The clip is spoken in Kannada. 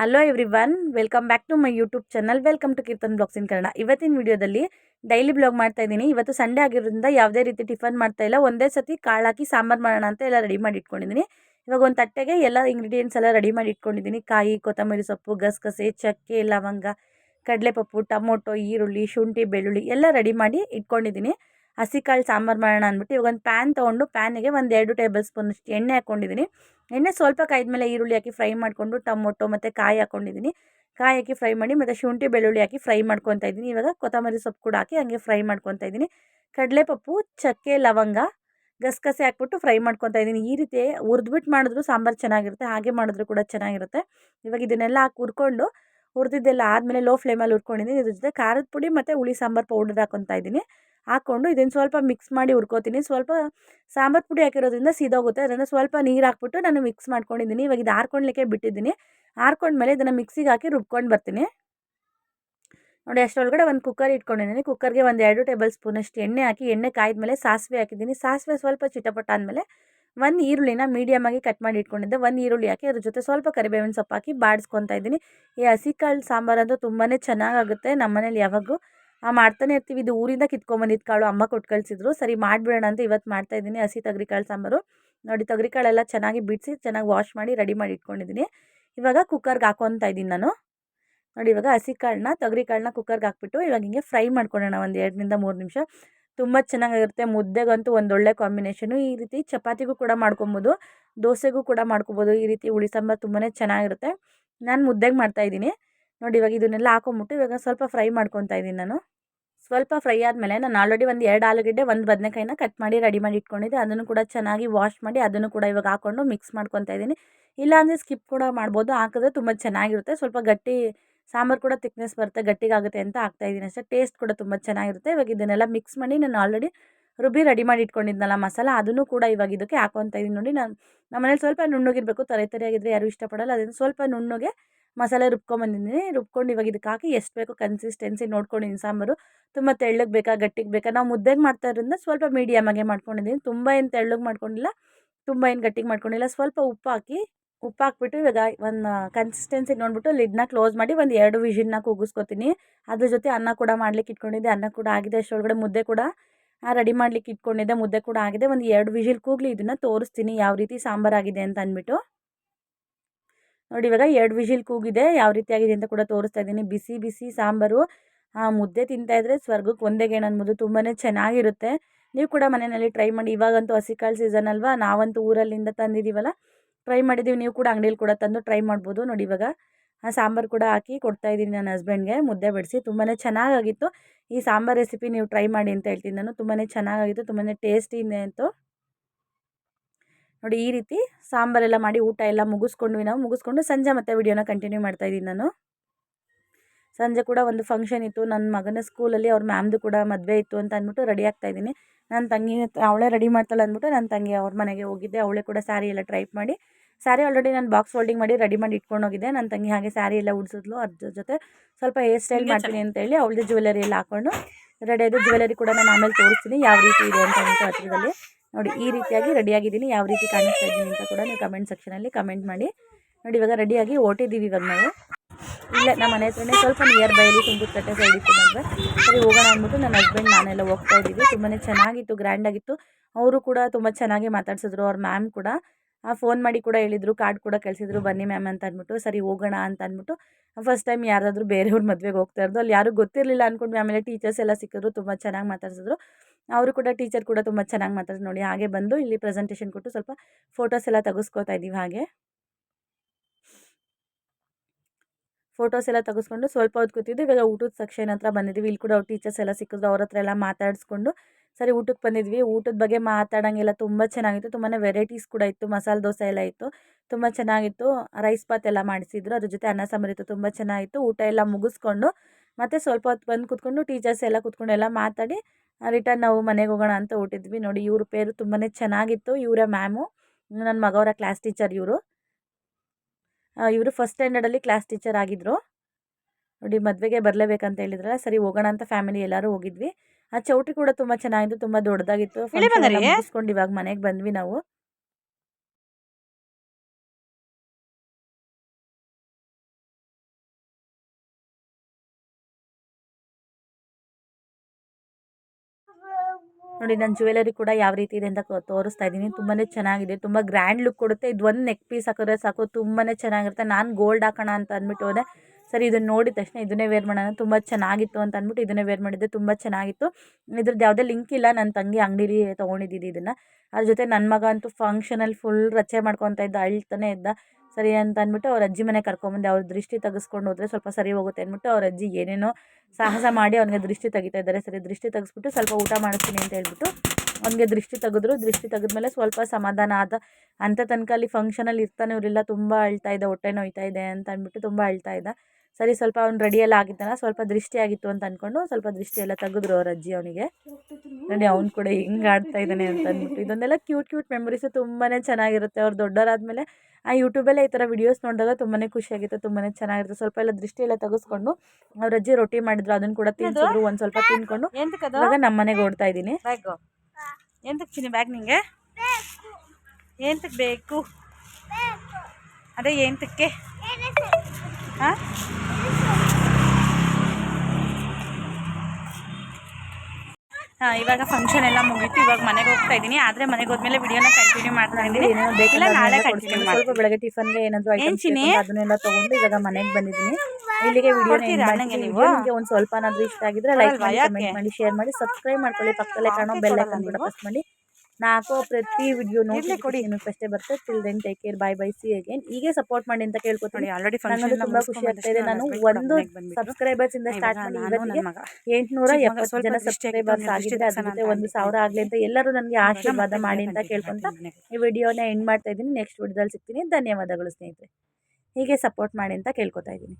Hello everyone welcome back to my YouTube channel welcome to Keerthan vlogs in Kannada ಇವತ್ತಿನ ವಿಡಿಯೋದಲ್ಲಿ ಡೈಲಿ ಬ್ಲಾಗ್ ಮಾಡ್ತಾ ಇದ್ದೀನಿ. ಇವತ್ತು ಸಂಡೇ ಆಗಿರೋದ್ರಿಂದ ಯಾವುದೇ ರೀತಿ ಟಿಫನ್ ಮಾಡ್ತಾ ಇಲ್ಲ. ಒಂದೇ ಸತಿ ಕಾಳು ಹಾಕಿ ಸಾಂಬಾರು ಮಾಡೋಣ ಅಂತ ಎಲ್ಲ ರೆಡಿ ಮಾಡಿ ಇಟ್ಕೊಂಡಿದ್ದೀನಿ. ಇವಾಗ ಒಂದು ತಟ್ಟೆಗೆ ಎಲ್ಲ ಇಂಗ್ರೀಡಿಯೆಂಟ್ಸ್ ಎಲ್ಲ ರೆಡಿ ಮಾಡಿ ಇಟ್ಕೊಂಡಿದ್ದೀನಿ. ಕಾಯಿ, ಕೊತ್ತಂಬರಿ ಸೊಪ್ಪು, ಗಸಗಸೆ, ಚಕ್ಕೆ, ಲವಂಗ, ಕಡಲೆಪಪ್ಪು, ಟೊಮೊಟೊ, ಈರುಳ್ಳಿ, ಶುಂಠಿ, ಬೆಳ್ಳುಳ್ಳಿ ಎಲ್ಲ ರೆಡಿ ಮಾಡಿ ಇಟ್ಕೊಂಡಿದ್ದೀನಿ. ಹಸಿ ಕಾಳು ಸಾಂಬಾರು ಮಾಡೋಣ ಅಂದ್ಬಿಟ್ಟು ಇವಾಗ ಒಂದು ಪ್ಯಾನ್ ತೊಗೊಂಡು ಪ್ಯಾನಿಗೆ ಒಂದು ಎರಡು ಟೇಬಲ್ ಸ್ಪೂನಷ್ಟು ಎಣ್ಣೆ ಹಾಕ್ಕೊಂಡಿದ್ದೀನಿ ಎಣ್ಣೆ ಸ್ವಲ್ಪ ಕಾಯ್ದ ಈರುಳ್ಳಿ ಹಾಕಿ ಫ್ರೈ ಮಾಡಿಕೊಂಡು ಟೊಮೊಟೊ ಮತ್ತು ಕಾಯಿ ಹಾಕ್ಕೊಂಡಿದ್ದೀನಿ ಕಾಯಿ ಹಾಕಿ ಫ್ರೈ ಮಾಡಿ ಮತ್ತು ಶುಂಠಿ, ಬೆಳ್ಳುಳ್ಳಿ ಹಾಕಿ ಫ್ರೈ ಮಾಡ್ಕೊತಾ ಇದ್ದೀನಿ. ಇವಾಗ ಕೊತ್ತಂಬರಿ ಸೊಪ್ಪು ಕೂಡ ಹಾಕಿ ಹಂಗೆ ಫ್ರೈ ಮಾಡ್ಕೊತಾ ಇದ್ದೀನಿ. ಕಡಲೆಪಪ್ಪು, ಚಕ್ಕೆ, ಲವಂಗ ಗಸಗಸೆ ಹಾಕ್ಬಿಟ್ಟು ಫ್ರೈ ಮಾಡ್ಕೊತಾ ಇದ್ದೀನಿ. ಈ ರೀತಿ ಹುರಿದ್ಬಿಟ್ಟು ಮಾಡಿದ್ರು ಸಾಂಬಾರು ಚೆನ್ನಾಗಿರುತ್ತೆ, ಹಾಗೆ ಮಾಡಿದ್ರು ಕೂಡ ಚೆನ್ನಾಗಿರುತ್ತೆ. ಇವಾಗ ಇದನ್ನೆಲ್ಲ ಹಾಕಿ ಹುರ್ಕೊಂಡು ಹುರಿದಿದ್ದೆಲ್ಲ ಆದಮೇಲೆ ಲೋ ಫ್ಲೇಮಲ್ಲಿ ಹುರ್ಕೊಂಡಿದ್ದೀನಿ. ಇದ್ರ ಜೊತೆ ಖಾರದ ಪುಡಿ ಮತ್ತು ಹುಳಿ ಸಾಂಬಾರು ಪೌಡರ್ ಹಾಕೊತಾ ಇದ್ದೀನಿ. ಹಾಕ್ಕೊಂಡು ಇದನ್ನು ಸ್ವಲ್ಪ ಮಿಕ್ಸ್ ಮಾಡಿ ಹುರ್ಕೋತೀನಿ. ಸ್ವಲ್ಪ ಸಾಂಬಾರು ಪುಡಿ ಹಾಕಿರೋದ್ರಿಂದ ಸೀದೋಗುತ್ತೆ. ಅದನ್ನು ಸ್ವಲ್ಪ ನೀರು ಹಾಕ್ಬಿಟ್ಟು ನಾನು ಮಿಕ್ಸ್ ಮಾಡ್ಕೊಂಡಿದ್ದೀನಿ ಇವಾಗ ಇದು ಹಾರ್ಕೊಳ್ಲಿಕ್ಕೆ ಬಿಟ್ಟಿದ್ದೀನಿ ಹಾರ್ಕೊಂಡ್ಮೇಲೆ ಇದನ್ನು ಮಿಕ್ಸಿಗೆ ಹಾಕಿ ರುಬ್ಕೊಂಡು ಬರ್ತೀನಿ. ನೋಡಿ, ಅಷ್ಟರೊಳಗಡೆ ಒಂದು ಕುಕ್ಕರ್ ಇಟ್ಕೊಂಡಿದ್ದೀನಿ ಕುಕ್ಕರ್ಗೆ ಒಂದು ಎರಡು ಟೇಬಲ್ ಸ್ಪೂನಷ್ಟು ಎಣ್ಣೆ ಹಾಕಿ, ಎಣ್ಣೆ ಕಾಯ್ದ ಸಾಸಿವೆ ಹಾಕಿದ್ದೀನಿ ಸಾಸಿವೆ ಸ್ವಲ್ಪ ಚಿಟಪಟ ಆದಮೇಲೆ ಒಂದು ಈರುಳ್ಳಿನ ಮೀಡಿಯಮಾಗಿ ಕಟ್ ಮಾಡಿ ಇಟ್ಕೊಂಡಿದ್ದೆ. ಒಂದು ಈರುಳ್ಳಿ ಹಾಕಿ ಅದ್ರ ಜೊತೆ ಸ್ವಲ್ಪ ಕರಿಬೇವಿನ ಸೊಪ್ಪು ಹಾಕಿ ಬಾಡಿಸ್ಕೊತಾ ಇದ್ದೀನಿ. ಈ ಹಸಿ ಕಾಳು ಸಾಂಬಾರು ಅಂತೂ ತುಂಬಾ ಚೆನ್ನಾಗಾಗುತ್ತೆ ನಮ್ಮ ಮನೇಲಿ ಯಾವಾಗೂ ಮಾಡ್ತಾನೆ ಇರ್ತೀವಿ. ಇದು ಊರಿಂದ ಕಿತ್ಕೊಂಬಂದಿದ್ದು ಕಾಳು ಅಮ್ಮ ಕೊಟ್ಟು ಕಳಿಸಿದ್ರು. ಸರಿ ಮಾಡಿಬಿಡೋಣ ಅಂತ ಇವತ್ತು ಮಾಡ್ತಾ ಇದ್ದೀನಿ. ಹಸಿ ಕಾಳು ಸಾಂಬಾರು. ನೋಡಿ ಕಾಳೆಲ್ಲ ಚೆನ್ನಾಗಿ ಬಿಡಿಸಿ ಚೆನ್ನಾಗಿ ವಾಶ್ ಮಾಡಿ ರೆಡಿ ಮಾಡಿ ಇಟ್ಕೊಂಡಿದ್ದೀನಿ ಇವಾಗ ಕುಕ್ಕರ್ಗೆ ಹಾಕೊತಾ ಇದ್ದೀನಿ ನಾನು. ನೋಡಿ ಇವಾಗ ಹಸಿ ಕಾಳನ್ನ ತೊಗರಿ ಕಾಳನ್ನ ಕುಕ್ಕರ್ಗೆ ಹಾಕ್ಬಿಟ್ಟು ಇವಾಗ ಹಿಂಗೆ ಫ್ರೈ ಮಾಡ್ಕೊಳ್ಳೋಣ ಒಂದು ಎರಡರಿಂದ ಮೂರು ನಿಮಿಷ. ತುಂಬ ಚೆನ್ನಾಗಿರುತ್ತೆ ಮುದ್ದೆಗಂತೂ ಒಂದೊಳ್ಳೆ ಕಾಂಬಿನೇಷನು ಈ ರೀತಿ ಚಪಾತಿಗೂ ಕೂಡ ಮಾಡ್ಕೊಬೋದು. ದೋಸೆಗೂ ಕೂಡ ಮಾಡ್ಕೊಬೋದು. ಈ ರೀತಿ ಹುಳಿ ಸಾಂಬಾರು ತುಂಬಾ ಚೆನ್ನಾಗಿರುತ್ತೆ. ನಾನು ಮುದ್ದೆಗೆ ಮಾಡ್ತಾಯಿದ್ದೀನಿ ನೋಡಿ ಇವಾಗ ಇದನ್ನೆಲ್ಲ ಹಾಕೊಂಬಿಟ್ಟು ಇವಾಗ ಸ್ವಲ್ಪ ಫ್ರೈ ಮಾಡ್ಕೊತಾ ಇದ್ದೀನಿ ನಾನು. ಸ್ವಲ್ಪ ಫ್ರೈ ಆದಮೇಲೆ ನಾನು ಆಲ್ರೆಡಿ ಒಂದು ಎರಡು ಆಲೂಗಡ್ಡೆ, ಒಂದು ಬದನೆಕಾಯಿನ ಕಟ್ ಮಾಡಿ ರೆಡಿ ಮಾಡಿ ಇಟ್ಕೊಂಡಿದ್ದೆ. ಅದನ್ನು ಕೂಡ ಚೆನ್ನಾಗಿ ವಾಶ್ ಮಾಡಿ ಅದನ್ನು ಕೂಡ ಇವಾಗ ಹಾಕ್ಕೊಂಡು ಮಿಕ್ಸ್ ಮಾಡ್ಕೊತಾ ಇದ್ದೀನಿ. ಇಲ್ಲಾಂದರೆ ಸ್ಕಿಪ್ ಕೂಡ ಮಾಡ್ಬೋದು. ಹಾಕಿದ್ರೆ ತುಂಬ ಚೆನ್ನಾಗಿರುತ್ತೆ. ಸ್ವಲ್ಪ ಗಟ್ಟಿ, ಸಾಂಬಾರು ಕೂಡ ತಿಕ್ನೆಸ್ ಬರುತ್ತೆ. ಗಟ್ಟಿಗಾಗುತ್ತೆ ಅಂತ ಹಾಕ್ತಾಯಿದ್ದೀನಿ ಅಷ್ಟೇ. ಟೇಸ್ಟ್ ಕೂಡ ತುಂಬ ಚೆನ್ನಾಗಿರುತ್ತೆ. ಇವಾಗ ಇದನ್ನೆಲ್ಲ ಮಿಕ್ಸ್ ಮಾಡಿ ನಾನು ಆಲ್ರೆಡಿ ರುಬ್ಬಿ ರೆಡಿ ಮಾಡಿ ಇಟ್ಕೊಂಡಿದ್ನಲ್ಲ ಮಸಾಲ, ಅದನ್ನು ಕೂಡ ಇವಾಗ ಇದಕ್ಕೆ ಹಾಕೊತಾ ಇದ್ದೀನಿ ನೋಡಿ. ನಾನು ನಮ್ಮನೇಲಿ ಸ್ವಲ್ಪ ನುಣ್ಣಗಿರಬೇಕು ತರೆ ತರಿಯಾಗಿದ್ದರೆ ಯಾರು ಇಷ್ಟಪಡಲ್ಲ. ಅದನ್ನು ಸ್ವಲ್ಪ ನುಣ್ಣಗೆ ಮಸಾಲೆ ರುಬ್ಕೊಂಬಂದಿದ್ದೀನಿ. ರುಬ್ಕೊಂಡು ಇವಾಗ ಇದಕ್ಕೆ ಹಾಕಿ ಎಷ್ಟು ಬೇಕೋ ಕನ್ಸಿಸ್ಟೆನ್ಸಿ ನೋಡ್ಕೊಂಡಿದ್ದೀನಿ. ಸಾಂಬಾರು ತುಂಬ ತೆಳ್ಳಗೆ ಬೇಕಾ, ಗಟ್ಟಿಗೆ ಬೇಕಾ? ನಾವು ಮುದ್ದೆಗೆ ಮಾಡ್ತಾ ಇರೋದ್ರಿಂದ ಸ್ವಲ್ಪ ಮೀಡಿಯಮಾಗೆ ಮಾಡ್ಕೊಂಡಿದ್ದೀನಿ. ತುಂಬ ಏನು ತೆಳ್ಳಗೆ ಮಾಡ್ಕೊಂಡಿಲ್ಲ, ತುಂಬ ಏನು ಗಟ್ಟಿಗೆ ಮಾಡ್ಕೊಂಡಿಲ್ಲ. ಸ್ವಲ್ಪ ಉಪ್ಪು ಹಾಕಿ, ಉಪ್ಪು ಹಾಕ್ಬಿಟ್ಟು ಇವಾಗ ಒಂದು ಕನ್ಸಿಸ್ಟೆನ್ಸಿ ನೋಡಿಬಿಟ್ಟು ಲಿಡ್ನ ಕ್ಲೋಸ್ ಮಾಡಿ ಒಂದು ಎರಡು ವಿಷಿನ್ನ ಕೂಗಿಸ್ಕೊತೀನಿ ಅದ್ರ ಜೊತೆ ಅನ್ನ ಕೂಡ ಮಾಡ್ಲಿಕ್ಕೆ ಇಟ್ಕೊಂಡಿದ್ದೆ. ಅನ್ನ ಕೂಡ ಆಗಿದೆ. ಅಷ್ಟೊಳಗಡೆ ಮುದ್ದೆ ಕೂಡ ರೆಡಿ ಮಾಡ್ಲಿಕ್ಕೆ ಇಟ್ಕೊಂಡಿದ್ದೆ. ಮುದ್ದೆ ಕೂಡ ಆಗಿದೆ. ಒಂದು ಎರಡು ವಿಷಿಲ್ ಕೂಗಲಿ ಇದನ್ನು ತೋರಿಸ್ತೀನಿ ಯಾವ ರೀತಿ ಸಾಂಬಾರಾಗಿದೆ ಅಂತ ಅಂದ್ಬಿಟ್ಟು. ನೋಡಿ, ಇವಾಗ ಎರಡು ವಿಷಿಲ್ ಕೂಗಿದೆ. ಯಾವ ರೀತಿ ಆಗಿದೆ ಅಂತ ಕೂಡ ತೋರಿಸ್ತಾ ಇದ್ದೀನಿ. ಬಿಸಿ ಬಿಸಿ ಸಾಂಬಾರು. ಮುದ್ದೆ ತಿಂತಾಯಿದ್ರೆ ಸ್ವರ್ಗಕ್ಕೆ ಒಂದೇ ಗೇಣು ಅನ್ಬೋದು ತುಂಬಾ ಚೆನ್ನಾಗಿರುತ್ತೆ. ನೀವು ಕೂಡ ಮನೆಯಲ್ಲಿ ಟ್ರೈ ಮಾಡಿ. ಇವಾಗಂತೂ ಹಸಿಕಾಳು ಸೀಸನ್ ಅಲ್ವಾ? ನಾವಂತೂ ಊರಲ್ಲಿಂದ ತಂದಿದ್ದೀವಲ್ಲ ಟ್ರೈ ಮಾಡಿದ್ದೀವಿ. ನೀವು ಕೂಡ ಅಂಗಡಿಯಲ್ಲಿ ಕೂಡ ತಂದು ಟ್ರೈ ಮಾಡ್ಬೋದು. ನೋಡಿ, ಇವಾಗ ಸಾಂಬಾರು ಕೂಡ ಹಾಕಿ ಕೊಡ್ತಾಯಿದ್ದೀನಿ ನನ್ನ ಹಸ್ಬೆಂಡ್ಗೆ. ಮುದ್ದೆ ಬಡಿಸಿ. ತುಂಬಾ ಚೆನ್ನಾಗಾಗಿತ್ತು. ಈ ಸಾಂಬಾರು ರೆಸಿಪಿ ನೀವು ಟ್ರೈ ಮಾಡಿ ಅಂತ ಹೇಳ್ತೀನಿ. ನಾನು ತುಂಬಾ ಚೆನ್ನಾಗಾಗಿತ್ತು ತುಂಬಾ ಟೇಸ್ಟಿ ಇತ್ತು ನೋಡಿ ಈ ರೀತಿ ಸಾಂಬಾರೆಲ್ಲ ಮಾಡಿ ಊಟ ಎಲ್ಲ ಮುಗಿಸ್ಕೊಂಡ್ವಿ ನಾವು ಮುಗಿಸ್ಕೊಂಡು ಸಂಜೆ ಮತ್ತೆ ವಿಡಿಯೋನ ಕಂಟಿನ್ಯೂ ಮಾಡ್ತಾ ಇದ್ದೀನಿ ನಾನು. ಸಂಜೆ ಕೂಡ ಒಂದು ಫಂಕ್ಷನ್ ಇತ್ತು. ನನ್ನ ಮಗನ ಸ್ಕೂಲಲ್ಲಿ ಅವ್ರ ಮ್ಯಾಮ್ದು ಕೂಡ ಮದುವೆ ಇತ್ತು ಅಂತ ಅಂದ್ಬಿಟ್ಟು ರೆಡಿ ಆಗ್ತಾ ಇದ್ದೀನಿ. ನನ್ನ ತಂಗಿ ಅವಳೇ ರೆಡಿ ಮಾಡ್ತಾಳೆ ಅಂದ್ಬಿಟ್ಟು ನನ್ನ ತಂಗಿ ಅವ್ರ ಮನೆಗೆ ಹೋಗಿದ್ದೆ. ಅವಳೇ ಕೂಡ ಸ್ಯಾರಿ ಎಲ್ಲ ಟ್ರೈಪ್ ಮಾಡಿ ಸ್ಯಾರಿ ಆಲ್ರೆಡಿ ನಾನು ಬಾಕ್ಸ್ ಫೋಲ್ಡಿಂಗ್ ಮಾಡಿ ರೆಡಿ ಮಾಡಿ ಇಟ್ಕೊಂಡು ಹೋಗಿದ್ದೆ ನನ್ನ ತಂಗಿ ಹಾಗೆ ಸ್ಯಾರಿ ಎಲ್ಲ ಉಡ್ಸಿದ್ಲು. ಅದ್ರ ಜೊತೆ ಸ್ವಲ್ಪ ಹೇರ್ ಸ್ಟೈಲ್ ಮಾಡ್ತೀನಿ ಅಂತೇಳಿ ಅವಳದು ಜ್ಯುವೆಲರಿ ಎಲ್ಲ ಹಾಕೊಂಡು ರೆಡಿ ಆಯಿತು ಜ್ಯುವೆಲರಿ ಕೂಡ ನಾನು ಆಮೇಲೆ ತೋರಿಸ್ತೀನಿ. ಯಾವ ರೀತಿ ಇದೆ ಅಂತ ಅಂದ್ಬಿಟ್ಟು ಹತ್ರದಲ್ಲಿ. ನೋಡಿ ಈ ರೀತಿಯಾಗಿ ರೆಡಿಯಾಗಿದ್ದೀನಿ. ಯಾವ ರೀತಿ ಕಾಣಿಸ್ತಾ ಇದ್ದೀನಿ ಅಂತ ಕೂಡ ನೀವು ಕಮೆಂಟ್ ಸೆಕ್ಷನಲ್ಲಿ ಕಮೆಂಟ್ ಮಾಡಿ. ನೋಡಿ ಇವಾಗ ರೆಡಿಯಾಗಿ ಓಟಿದ್ದೀವಿ ಇವಾಗ ನಾವು. ಇಲ್ಲ ನಮ್ಮ ಮನೆ ಹತ್ರನೇ ಸ್ವಲ್ಪ ನಿಯರ್ ಬೈಲಿ ತುಂಬಿಕಟ್ಟೆ ಸೈಡ್ ಇತ್ತು ಅಂದರೆ ಸರಿ ಹೋಗೋಣ ಅಂದ್ಬಿಟ್ಟು ನನ್ನ ಹಸ್ಬೆಂಡ್ ನಾನೆಲ್ಲ ಹೋಗ್ತಾ ಇದ್ದೀವಿ. ತುಂಬಾ ಚೆನ್ನಾಗಿತ್ತು ಗ್ರ್ಯಾಂಡಾಗಿತ್ತು ಅವರು ಕೂಡ ತುಂಬ ಚೆನ್ನಾಗಿ ಮಾತಾಡ್ಸಿದ್ರು. ಅವ್ರ ಮ್ಯಾಮ್ ಕೂಡ ಫೋನ್ ಮಾಡಿ ಕೂಡ ಹೇಳಿದರು ಕಾರ್ಡ್ ಕೂಡ ಕಳಿಸಿದ್ರು ಬನ್ನಿ ಮ್ಯಾಮ್ ಅಂತ ಅಂದ್ಬಿಟ್ಟು ಸರಿ ಹೋಗೋಣ ಅಂತ ಅಂದ್ಬಿಟ್ಟು ಫಸ್ಟ್ ಟೈಮ್ ಯಾರಾದರೂ ಬೇರೆಯವ್ರ ಮದುವೆಗೆ ಹೋಗ್ತಾ ಇರೋದು. ಅಲ್ಲಿ ಯಾರೂ ಗೊತ್ತಿರಲಿಲ್ಲ ಅಂದ್ಕೊಂಡು ಆಮೇಲೆ ಟೀಚರ್ಸ್ ಎಲ್ಲ ಸಿಕ್ಕಿದ್ರು ತುಂಬ ಚೆನ್ನಾಗಿ ಮಾತಾಡ್ಸಿದ್ರು. ಅವರು ಕೂಡ ಟೀಚರ್ ಕೂಡ ತುಂಬ ಚೆನ್ನಾಗಿ ಮಾತಾಡ್ಸಿ ನೋಡಿ ಹಾಗೆ ಬಂದು ಇಲ್ಲಿ ಪ್ರೆಸೆಂಟೇಷನ್ ಕೊಟ್ಟು ಸ್ವಲ್ಪ ಫೋಟೋಸ್ ಎಲ್ಲ ತೆಗೆಸ್ಕೋತಾ ಇದ್ದೀವಿ ಹಾಗೆ. ಫೋಟೋಸ್ ಎಲ್ಲ ತೆಗೆಸ್ಕೊಂಡು ಸ್ವಲ್ಪ ಹೊತ್ತು ಕೂತಿದ್ದು ಇವಾಗ ಊಟದ ಸೆಕ್ಷನ್ ಹತ್ರ ಬಂದಿದ್ವಿ ಇಲ್ಲಿ ಕೂಡ ಟೀಚರ್ಸ್ ಎಲ್ಲ ಸಿಕ್ಕಿದ್ರು, ಅವ್ರ ಹತ್ರ ಎಲ್ಲ ಮಾತಾಡಿಸ್ಕೊಂಡು ಸರಿ ಊಟಕ್ಕೆ ಬಂದಿದ್ವಿ. ಊಟದ ಬಗ್ಗೆ ಮಾತಾಡೋಂಗೆಲ್ಲ ತುಂಬ ಚೆನ್ನಾಗಿತ್ತು. ತುಂಬಾ ವೆರೈಟೀಸ್ ಕೂಡ ಇತ್ತು. ಮಸಾಲೆ ದೋಸೆ ಎಲ್ಲ ಇತ್ತು. ತುಂಬ ಚೆನ್ನಾಗಿತ್ತು. ರೈಸ್ ಬಾತ್ ಎಲ್ಲ ಮಾಡಿಸಿದ್ರು. ಅದ್ರ ಜೊತೆ ಅನ್ನ ಸಾಂಬಾರಿತ್ತು ತುಂಬ ಚೆನ್ನಾಗಿತ್ತು. ಊಟ ಎಲ್ಲ ಮುಗಿಸ್ಕೊಂಡು ಮತ್ತು ಸ್ವಲ್ಪ ಹೊತ್ತು ಬಂದು ಕೂತ್ಕೊಂಡು ಟೀಚರ್ಸ್ ಎಲ್ಲ ಕೂತ್ಕೊಂಡು ಎಲ್ಲ ಮಾತಾಡಿ ರಿಟರ್ನ್ ನಾವು ಮನೆಗೆ ಹೋಗೋಣ ಅಂತ ಊಟಿದ್ವಿ ನೋಡಿ ಇವ್ರ ಪೇರು ತುಂಬಾ ಚೆನ್ನಾಗಿತ್ತು. ಇವರ ಮ್ಯಾಮು ನನ್ನ ಮಗವರ ಕ್ಲಾಸ್ ಟೀಚರ್ ಇವರು. ಇವರು ಫಸ್ಟ್ ಸ್ಟ್ಯಾಂಡರ್ಡಲ್ಲಿ ಕ್ಲಾಸ್ ಟೀಚರ್ ಆಗಿದ್ದರು ನೋಡಿ ಮದುವೆಗೆ ಬರಲೇಬೇಕಂತ ಹೇಳಿದ್ರಲ್ಲ ಸರಿ ಹೋಗೋಣ ಅಂತ ಫ್ಯಾಮಿಲಿ ಎಲ್ಲರೂ ಹೋಗಿದ್ವಿ. ಆ ಚೌಟ್ರಿ ಕೂಡ ತುಂಬ ಚೆನ್ನಾಗಿತ್ತು ತುಂಬ ದೊಡ್ಡದಾಗಿತ್ತು. ಮುಗಿಸ್ಕೊಂಡು ಇವಾಗ ಮನೆಗೆ ಬಂದ್ವಿ ನಾವು. ನೋಡಿ ನನ್ನ ಜ್ಯುವೆಲರಿ ಕೂಡ ಯಾವ ರೀತಿ ಇದೆ ಅಂತ ತೋರಿಸ್ತಾ ಇದ್ದೀನಿ. ತುಂಬಾ ಚೆನ್ನಾಗಿದೆ. ತುಂಬ ಗ್ರ್ಯಾಂಡ್ ಲುಕ್ ಕೊಡುತ್ತೆ. ಇದು ಒಂದು ನೆಕ್ ಪೀಸ್ ಹಾಕಿದ್ರೆ ಸಾಕು. ತುಂಬಾ ಚೆನ್ನಾಗಿರುತ್ತೆ. ನಾನು ಗೋಲ್ಡ್ ಹಾಕೋಣ ಅಂತ ಅಂದ್ಬಿಟ್ಟು ಹೋದೆ. ಸರಿ ಇದನ್ನು ನೋಡಿದ ತಕ್ಷಣ ಇದನ್ನೇ ವೇರ್ ಮಾಡೋಣ. ತುಂಬ ಚೆನ್ನಾಗಿತ್ತು ಅಂತ ಅಂದ್ಬಿಟ್ಟು ಇದನ್ನೇ ವೇರ್ ಮಾಡಿದ್ದೆ. ತುಂಬ ಚೆನ್ನಾಗಿತ್ತು. ಇದ್ರದ್ದು ಯಾವುದೇ ಲಿಂಕ್ ಇಲ್ಲ. ನನ್ನ ತಂಗಿ ಅಂಗಡಿಲಿ ತೊಗೊಂಡಿದ್ದೀನಿ ಇದನ್ನು. ಅದ್ರ ಜೊತೆ ನನ್ನ ಮಗ ಅಂತೂ ಫಂಕ್ಷನಲ್ಲಿ ಫುಲ್ ರಚೆ ಮಾಡ್ಕೊತಾ ಇದ್ದ. ಅಳ್ತಾನೆ ಇದ್ದ. ಸರಿ ಅಂತ ಅಂದ್ಬಿಟ್ಟು ಅವ್ರ ಅಜ್ಜಿ ಮನೆ ಕರ್ಕೊಂಬಂದೆ, ಅವ್ರ ದೃಷ್ಟಿ ತೆಗೆಸ್ಕೊಂಡು ಹೋದ್ರೆ ಸ್ವಲ್ಪ ಸರಿ ಹೋಗುತ್ತೆ ಅಂದ್ಬಿಟ್ಟು ಅವ್ರ ಅಜ್ಜಿ ಏನೇನೋ ಸಾಹಸ ಮಾಡಿ ಅವನಿಗೆ ದೃಷ್ಟಿ ತೆಗಿತಾ ಇದ್ದಾರೆ. ಸರಿ, ದೃಷ್ಟಿ ತೆಗೆಸ್ಬಿಟ್ಟು ಸ್ವಲ್ಪ ಊಟ ಮಾಡಿಸ್ತೀನಿ ಅಂತ ಹೇಳ್ಬಿಟ್ಟು ಅವನಿಗೆ ದೃಷ್ಟಿ ತೆಗೆದ್ರು. ದೃಷ್ಟಿ ತೆಗೆದ್ಮೇಲೆ ಸ್ವಲ್ಪ ಸಮಾಧಾನ ಆದ ಅಂತ ತನಕ ಅಲ್ಲಿ ಫಂಕ್ಷನಲ್ಲಿ ಇರ್ತಾನೆ ಇವರೆಲ್ಲ ತುಂಬ ಅಳ್ತಾ ಇದ್ದ, ಹೊಟ್ಟೆ ನೋಯ್ತಾ ಇದೆ ಅಂತ ಅಂದ್ಬಿಟ್ಟು ತುಂಬ ಅಳ್ತಾ ಇದ್ದ. ಸರಿ ಸ್ವಲ್ಪ ಅವ್ನು ರೆಡಿಯೆಲ್ಲ ಆಗಿದ್ದಲ್ಲ ಸ್ವಲ್ಪ ದೃಷ್ಟಿ ಆಗಿತ್ತು ಅಂತ ಅಂದ್ಕೊಂಡು ಸ್ವಲ್ಪ ದೃಷ್ಟಿ ಎಲ್ಲ ತೆಗೆದ್ರು ಅವ್ರ ಅಜ್ಜಿ ಅವನಿಗೆ. ನೋಡಿ ಅವ್ನು ಕೂಡ ಹಿಂಗೆ ಆಡ್ತಾ ಇದ್ದಾನೆ ಅಂತ ಅಂದ್ಬಿಟ್ಟು. ಇದೊಂದೆಲ್ಲ ಕ್ಯೂಟ್ ಕ್ಯೂಟ್ ಮೆಮೊರೀಸು ತುಂಬಾ ಚೆನ್ನಾಗಿರುತ್ತೆ. ಅವ್ರು ದೊಡ್ಡವರಾದ್ಮೇಲೆ ಆ ಯೂಟ್ಯೂಬಲ್ಲೇ ಈ ಥರ ವೀಡಿಯೋಸ್ ನೋಡಿದಾಗ ತುಂಬಾ ಖುಷಿಯಾಗಿತ್ತು ತುಂಬಾ ಚೆನ್ನಾಗಿರುತ್ತೆ. ಸ್ವಲ್ಪ ಎಲ್ಲ ದೃಷ್ಟಿ ಎಲ್ಲ ತೆಗೆಸ್ಕೊಂಡು ಅವ್ರ ಅಜ್ಜಿ ರೊಟ್ಟಿ ಮಾಡಿದ್ರು ಅದನ್ನು ಕೂಡ ತಿನ್ಸಿದ್ರು ಒಂದು ಸ್ವಲ್ಪ ತಿನ್ಕೊಂಡು. ಇವಾಗ ನಮ್ಮ ಮನೆಗೆ ಓಡ್ತಾ ಇದ್ದೀನಿ. ಬ್ಯಾಗು ಎಂತಕ್ಕೆ ಚಿನ್ನಿ ಬ್ಯಾಗ್ ನಿಂಗೆ? ಎಂತಕ್ಕೆ ಬೇಕು? ಅದೇ ಎಂತಕ್ಕೆ? ಹಾಂ? ಹಾಂ ಇವಾಗ ಫಂಕ್ಷನ್ ಎಲ್ಲ ಮುಗೀತು. ಇವಾಗ ಮನೆಗೆ ಹೋಗ್ತಾ ಇದ್ದೀನಿ. ಆದ್ರೆ ಮನೆಗೆ ಹೋದ್ಮೇಲೆ ವಿಡಿಯೋನ ಕಂಟಿನ್ಯೂ ಮಾಡ್ತಾ ಇದ್ದೀನಿ. ಇಲ್ಲ ನಾಳೆ ಕಂಟಿನ್ಯೂ ಸ್ವಲ್ಪ ಬೆಳಗ್ಗೆ ಟಿಫನ್ಗೆ ಏನಾದ್ರು ಏನ್ ಚಿನ್ನಿ? ಐಟಮ್ಸ್ ಅದನ್ನೆಲ್ಲ ತಗೊಂಡು ಇವಾಗ ಮನೆಗೆ ಬಂದಿದ್ದೀನಿ. ಇಲ್ಲಿಗೆ ವಿಡಿಯೋ ಅಣ್ಣಂಗೆ ನೀವು? ನಿಮಗೆ ಒಂದು ಸ್ವಲ್ಪನಾದ್ರೂ ಇಷ್ಟ ಆಗಿದ್ರೆ ಲೈಕ್? ಮಾಡಿ ಕಮೆಂಟ್ ಮಾಡಿ ಶೇರ್ ಮಾಡಿ ಸಬ್ಸ್ಕ್ರೈಬ್ ಮಾಡ್ಕೊಳ್ಳಿ. ಪಕ್ಕದಲ್ಲೇ ಕಾಣೋ ಬೆಲ್ ಕೊಡಲ್ಲ ಐಕನ್ ಕೂಡ ಪ್ರೆಸ್ ಮಾಡಿ. ನಾ ಹಾಕೋ ಪ್ರತಿ ವಿಡಿಯೋ ನೋಡಿ ಕೊಡಿ. ನೋಟಿಫಿಕೇಶನ್ ಅಷ್ಟೇ ಬರ್ತದೆ. Till then take care bye bye see again ಹೀಗೆ ಸಪೋರ್ಟ್ ಮಾಡಿ ಅಂತ ಕೇಳ್ಕೊತೀನಿ. ಆಲ್ರೆಡಿ ನನಗೆ ತುಂಬಾ ಖುಷಿ ಆಗ್ತಾ ಇದೆ. ನಾನು ಒಂದು ಸಬ್ಸ್ಕ್ರೈಬರ್ಸ್ ಇಂದ ಸ್ಟಾರ್ಟ್ ಮಾಡಿ ಇವತ್ತಿಗೆ ಎಂಟುನೂರ ಎಪ್ಪತ್ತು ಜನ ಸಬ್ಸ್ಕ್ರೈಬರ್ಸ್ ಆಗಿದೆ ಅದ್ರ ಜೊತೆ ಒಂದು ಸಾವಿರ ಆಗಲಿ ಅಂತ ಎಲ್ಲರೂ ನನಗೆ ಆಶೀರ್ವಾದ ಮಾಡಿ ಅಂತ ಕೇಳ್ಕೊಂತ ಈ ವಿಡಿಯೋನ ಎಂಡ್ ಮಾಡ್ತಾ ಇದ್ದೀನಿ. ನೆಕ್ಸ್ಟ್ ವಿಡಿಯೋದಲ್ಲಿ ಸಿಗ್ತೀನಿ. ಧನ್ಯವಾದಗಳು ಸ್ನೇಹಿತರೆ. ಹೀಗೆ ಸಪೋರ್ಟ್ ಮಾಡಿ ಅಂತ ಕೇಳ್ಕೊತಾ ಇದ್ದೀನಿ.